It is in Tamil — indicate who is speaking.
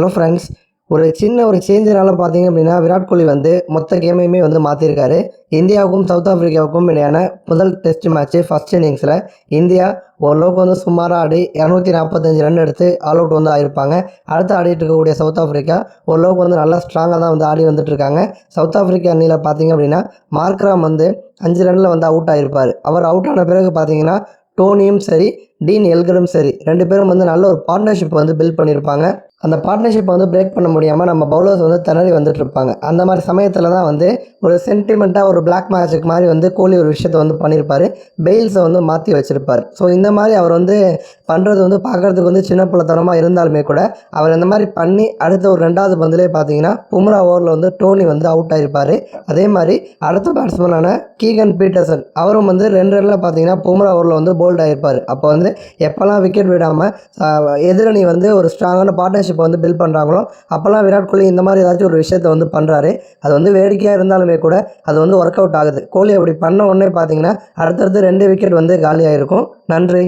Speaker 1: ஹலோ ஃப்ரெண்ட்ஸ் ஒரு சின்ன ஒரு சேஞ்சினால் பார்த்தீங்க அப்படின்னா விராட் கோலி வந்து மொத்த கேமையுமே வந்து மாற்றிருக்காரு இந்தியாவுக்கும் சவுத் ஆஃப்ரிக்காவுக்கும் இடையான முதல் டெஸ்ட் மேட்ச்சு ஃபஸ்ட் இன்னிங்ஸில் இந்தியா ஓரளவுக்கு வந்து சுமாராக ஆடி இரநூத்தி நாற்பத்தஞ்சு ரன் எடுத்து ஆல் அவுட் வந்து ஆயிருப்பாங்க. அடுத்து ஆடிட்டு இருக்கக்கூடிய சவுத் ஆஃப்ரிக்கா ஓரளவுக்கு வந்து நல்லா ஸ்ட்ராங்காக தான் வந்து ஆடி வந்துட்டுருக்காங்க சவுத் ஆஃப்ரிக்கா அணியில் பார்த்தீங்க அப்படின்னா மார்க்ராம் வந்து அஞ்சு ரனில் வந்து அவுட் ஆகிருப்பார் அவர் அவுட் ஆன பிறகு பார்த்தீங்கன்னா டோனியும் சரி டீன் எல்கரும் சரி ரெண்டு பேரும் வந்து நல்ல ஒரு பார்ட்னர்ஷிப் வந்து பில்ட் பண்ணியிருப்பாங்க. அந்த பார்ட்னர்ஷிப்பை வந்து பிரேக் பண்ண முடியாமல் நம்ம பவுலர்ஸ் வந்து திணறி வந்துட்டு இருப்பாங்க அந்த மாதிரி சமயத்தில் தான் வந்து ஒரு சென்டிமெண்ட்டாக ஒரு பிளாக் மேஜிக் மாதிரி வந்து கோலி ஒரு விஷயத்த வந்து பண்ணியிருப்பார் பெயில்ஸை வந்து மாற்றி வச்சுருப்பார். ஸோ இந்த மாதிரி அவர் வந்து பண்ணுறது வந்து பார்க்குறதுக்கு வந்து சின்ன பிள்ளைத்தனமாக இருந்தாலுமே கூட அவர் இந்த மாதிரி பண்ணி அடுத்த ஒரு ரெண்டாவது பந்திலே பார்த்தீங்கன்னா பும்ரா ஓவரில் வந்து டோனி வந்து அவுட் ஆகிருப்பார் அதே மாதிரி அடுத்த பேட்ஸ்மேனான கீகன் பீட்டர்சன் அவரும் வந்து ரெண்டு ரனில் பார்த்தீங்கன்னா பும்ரா ஓவரில் வந்து போல்ட் ஆகிருப்பார் அப்போ வந்து எப்போல்லாம் விக்கெட் விடாமல் எதிரணி வந்து ஒரு ஸ்ட்ராங்கான பார்ட்னர்ஷிப் பார்ட்னர்ஷிப்பை வந்து பில்ட் பண்ணுறாங்களோ அப்போல்லாம் விராட் கோலி இந்த மாதிரி ஏதாச்சும் ஒரு விஷயத்த வந்து பண்ணுறாரு அது வந்து வேடிக்கையாக இருந்தாலுமே கூட அது வந்து ஒர்க் அவுட் ஆகுது. கோலி அப்படி பண்ண உடனே பார்த்தீங்கன்னா அடுத்தடுத்து ரெண்டு விக்கெட் வந்து காலியாக இருக்கும் நன்றி.